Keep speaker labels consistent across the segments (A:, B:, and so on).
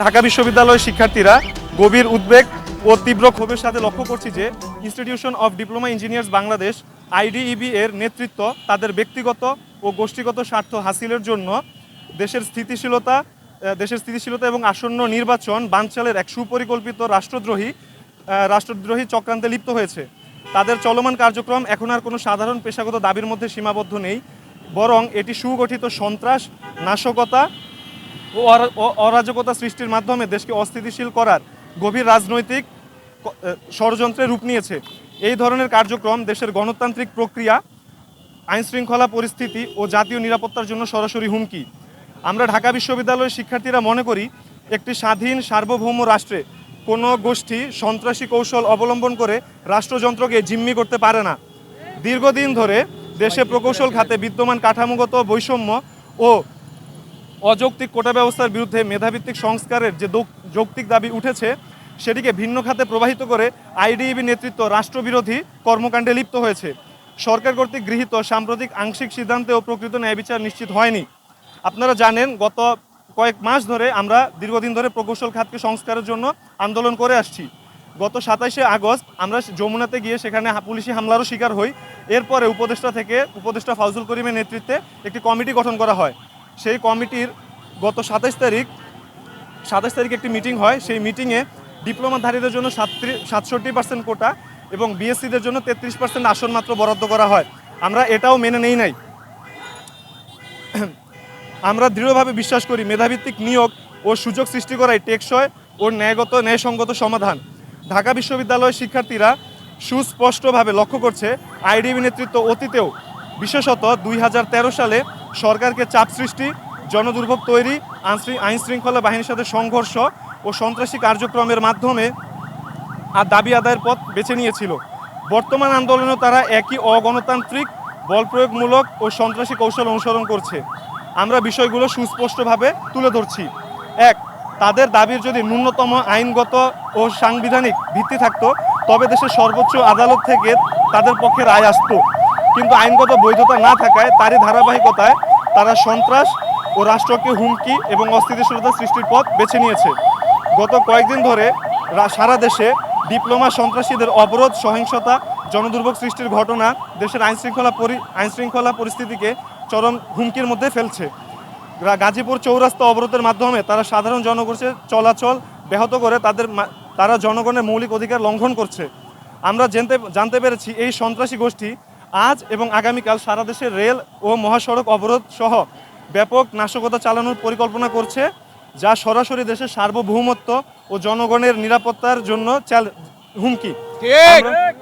A: ঢাকা বিশ্ববিদ্যালয়ের শিক্ষার্থীরা গভীর উদ্বেগ ও তীব্র ক্ষোভের সাথে লক্ষ্য করছি যে institution of diploma engineers Bangladesh, IDEB এর নেতৃত্ব তাদের ব্যক্তিগত ও গোষ্ঠীগত স্বার্থ হাসিলের জন্য দেশের স্থিতিশীলতা দেশের স্থিতিশীলতা এবং আসন্ন নির্বাচন বানচালের এক সুপরিকল্পিত রাষ্ট্রদ্রোহী রাষ্ট্রদ্রোহী চক্রান্তে লিপ্ত হয়েছে। তাদের চলমান কার্যক্রম এখন আর কোনো সাধারণ পেশাগত দাবির মধ্যে সীমাবদ্ধ নেই, বরং এটি সুগঠিত সন্ত্রাস, নাশকতা অরাজকতা সৃষ্টির মাধ্যমে দেশকে অস্থিতিশীল করার গভীর রাজনৈতিক ষড়যন্ত্রে রূপ নিয়েছে। এই ধরনের কার্যক্রম দেশের গণতান্ত্রিক প্রক্রিয়া, আইনশৃঙ্খলা পরিস্থিতি ও জাতীয় নিরাপত্তার জন্য সরাসরি হুমকি। আমরা ঢাকা বিশ্ববিদ্যালয়ের শিক্ষার্থীরা মনে করি, একটি স্বাধীন সার্বভৌম রাষ্ট্রে কোনো গোষ্ঠী সন্ত্রাসী কৌশল অবলম্বন করে রাষ্ট্রযন্ত্রকে জিম্মি করতে পারে না। দীর্ঘদিন ধরে দেশে প্রকৌশল খাতে বিদ্যমান কাঠামোগত বৈষম্য ও অযৌক্তিক কোটা ব্যবস্থার বিরুদ্ধে মেধাভিত্তিক সংস্কারের যে যৌক্তিক দাবি উঠেছে, সেটিকে ভিন্ন খাতে প্রবাহিত করে আইডিইবি নেতৃত্ব রাষ্ট্রবিরোধী কর্মকাণ্ডে লিপ্ত হয়েছে। সরকার কর্তৃক গৃহীত সাম্প্রতিক আংশিক সিদ্ধান্তেও প্রকৃত ন্যায় বিচার নিশ্চিত হয়নি। আপনারা জানেন, গত কয়েক মাস ধরে আমরা দীর্ঘদিন ধরে প্রকৌশল খাতকে সংস্কারের জন্য আন্দোলন করে আসছি। গত সাতাইশে আগস্ট আমরা যমুনাতে গিয়ে সেখানে পুলিশি হামলারও শিকার হই। এরপরে উপদেষ্টা থেকে উপদেষ্টা ফাউজুল করিমের নেতৃত্বে একটি কমিটি গঠন করা হয়। সেই কমিটির গত সাতাইশ তারিখ, সাতাশ তারিখে একটি মিটিং হয়। সেই মিটিংয়ে ডিপ্লোমাধারীদের জন্য সাতষট্টি পার্সেন্ট কোটা এবং বিএসসিদের জন্য তেত্রিশ পার্সেন্ট আসন মাত্র বরাদ্দ করা হয়। আমরা এটাও মেনে নেই নাই। আমরা দৃঢ়ভাবে বিশ্বাস করি, মেধাভিত্তিক নিয়োগ ও সুযোগ সৃষ্টি করাই টেকসই ও ন্যায়গত, ন্যায়সঙ্গত সমাধান। ঢাকা বিশ্ববিদ্যালয়ের শিক্ষার্থীরা সুস্পষ্টভাবে লক্ষ্য করছে, আইডিবি নেতৃত্ব অতীতেও, বিশেষত দুই হাজার তেরো সালে সরকারকে চাপ সৃষ্টি, জনদুর্ভোগ তৈরি, আইনশৃ- আইনশৃঙ্খলা বাহিনীর সাথে সংঘর্ষ ও সন্ত্রাসী কার্যক্রমের মাধ্যমে আর দাবি আদায়ের পথ বেছে নিয়েছিল। বর্তমান আন্দোলনে তারা একই অগণতান্ত্রিক বল প্রয়োগমূলক ও সন্ত্রাসী কৌশল অনুসরণ করছে। আমরা বিষয়গুলো সুস্পষ্টভাবে তুলে ধরছি। এক, তাদের দাবির যদি ন্যূনতম আইনগত ও সাংবিধানিক ভিত্তি থাকতো, তবে দেশের সর্বোচ্চ আদালত থেকে তাদের পক্ষে রায় আসতো। কিন্তু আইনগত বৈধতা না থাকায়, তারই ধারাবাহিকতায় তারা সন্ত্রাস ও রাষ্ট্রকে হুমকি এবং অস্থিতিশীলতা সৃষ্টির পথ বেছে নিয়েছে। গত কয়েকদিন ধরে সারা দেশে ডিপ্লোমা সন্ত্রাসীদের অবরোধ, সহিংসতা, জনদুর্ভোগ সৃষ্টির ঘটনা দেশের আইনশৃঙ্খলা পরি আইনশৃঙ্খলা পরিস্থিতিকে চরম হুমকির মধ্যে ফেলছে। গাজীপুর চৌরাস্তা অবরোধের মাধ্যমে তারা সাধারণ জনগোষ্ঠীর চলাচল ব্যাহত করে তাদের তারা জনগণের মৌলিক অধিকার লঙ্ঘন করছে। আমরা জানতে জানতে পেরেছি, এই সন্ত্রাসী গোষ্ঠী আজ এবং আগামীকাল সারা দেশের রেল ও মহাসড়ক অবরোধ সহ ব্যাপক নাশকতা চালানোর পরিকল্পনা করছে যা সরাসরি দেশের সার্বভৌমত্ব ও জনগণের নিরাপত্তার জন্য হুমকি। আমরা-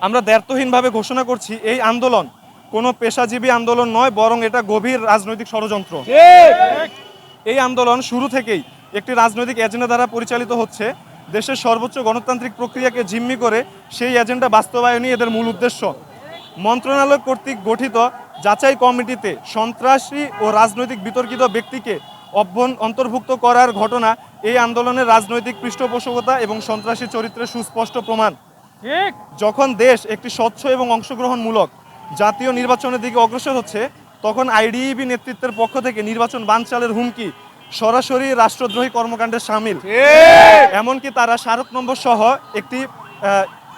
A: আমরা দ্ব্যর্থহীনভাবে ঘোষণা করছি এই আন্দোলন কোনো পেশাজীবী আন্দোলন নয় বরং এটা গভীর রাজনৈতিক ষড়যন্ত্র। এই আন্দোলন শুরু থেকেই একটি রাজনৈতিক এজেন্ডা দ্বারা পরিচালিত হচ্ছে। দেশের সর্বোচ্চ গণতান্ত্রিক প্রক্রিয়াকে জিম্মি করে সেই এজেন্ডা বাস্তবায়নই এদের মূল উদ্দেশ্য। মন্ত্রণালয় কর্তৃক গঠিত যাচাই কমিটিতে সন্ত্রাসী ও রাজনৈতিক বিতর্কিত ব্যক্তিকে অভ্যন অন্তর্ভুক্ত করার ঘটনা এই আন্দোলনের রাজনৈতিক পৃষ্ঠপোষকতা এবং সন্ত্রাসী চরিত্রের সুস্পষ্ট প্রমাণ। যখন দেশ একটি স্বচ্ছ এবং অংশগ্রহণমূলক জাতীয় নির্বাচনের দিকে অগ্রসর হচ্ছে তখন আইডিইবি নেতৃত্বের পক্ষ থেকে নির্বাচন বানচালের হুমকি সরাসরি রাষ্ট্রদ্রোহী কর্মকাণ্ডে সামিল। এমনকি তারা স্মারক নম্বর সহ একটি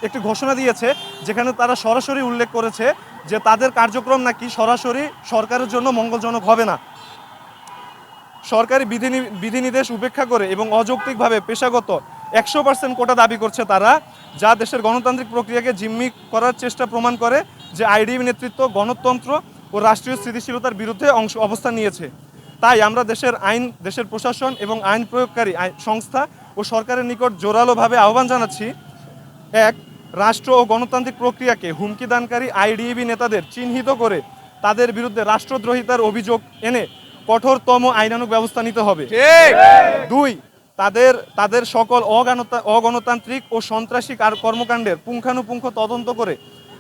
A: একটি ঘোষণা দিয়েছে, যেখানে তারা সরাসরি উল্লেখ করেছে যে তাদের কার্যক্রম নাকি সরাসরি সরকারের জন্য মঙ্গলজনক হবে না। সরকারি বিধিনি- বিধিনির্দেশ উপেক্ষা করে এবং অযৌক্তিকভাবে পেশাগত একশো পার্সেন্ট কোটা দাবি করছে তারা, যা দেশের গণতান্ত্রিক প্রক্রিয়াকে জিম্মি করার চেষ্টা প্রমাণ করে যে আইডিবি নেতৃত্ব গণতন্ত্র ও রাষ্ট্রীয় স্থিতিশীলতার বিরুদ্ধে অংশ, অবস্থান নিয়েছে। তাই আমরা দেশের আইন, দেশের প্রশাসন এবং আইন প্রয়োগকারী সংস্থা ও সরকারের নিকট জোরালোভাবে আহ্বান জানাচ্ছি। এক রাষ্ট্র ও গণতান্ত্রিক প্রক্রিয়াকে হুমকি দানকারী আইডিবি নেতাদের চিহ্নিত করে তাদের বিরুদ্ধে রাষ্ট্রদ্রোহিতার অভিযোগ এনে কঠোরতম আইনানুক ব্যবস্থা নিতে হবে। দুই তাদের তাদের সকল অগণতা- অগণতান্ত্রিক ও সন্ত্রাসী কার- কর্মকাণ্ডের পুঙ্খানুপুঙ্খ তদন্ত করে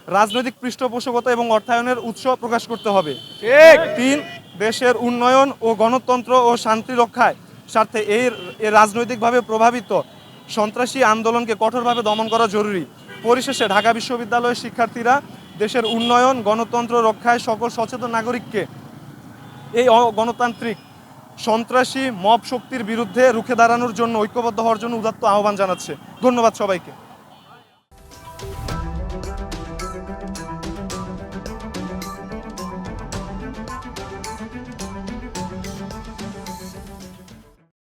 A: রাজনৈতিক পৃষ্ঠপোষকতা এবং অর্থায়নের উৎস প্রকাশ করতে হবে। তিন দেশের উন্নয়ন ও গণতন্ত্র ও শান্তি রক্ষায় স্বার্থে এই রাজনৈতিকভাবে প্রভাবিত সন্ত্রাসী আন্দোলনকে কঠোরভাবে দমন করা জরুরি। পরিশেষে ঢাকা বিশ্ববিদ্যালয়ের শিক্ষার্থীরা দেশের উন্নয়ন, গণতন্ত্র রক্ষায় সকল সচেতন নাগরিককে এই অগণতান্ত্রিক সন্ত্রাসী, মব শক্তির বিরুদ্ধে রুখে দাঁড়ানোর জন্য ঐক্যবদ্ধ হওয়ার জন্য উদাত্ত আহ্বান জানাচ্ছে। ধন্যবাদ সবাইকে।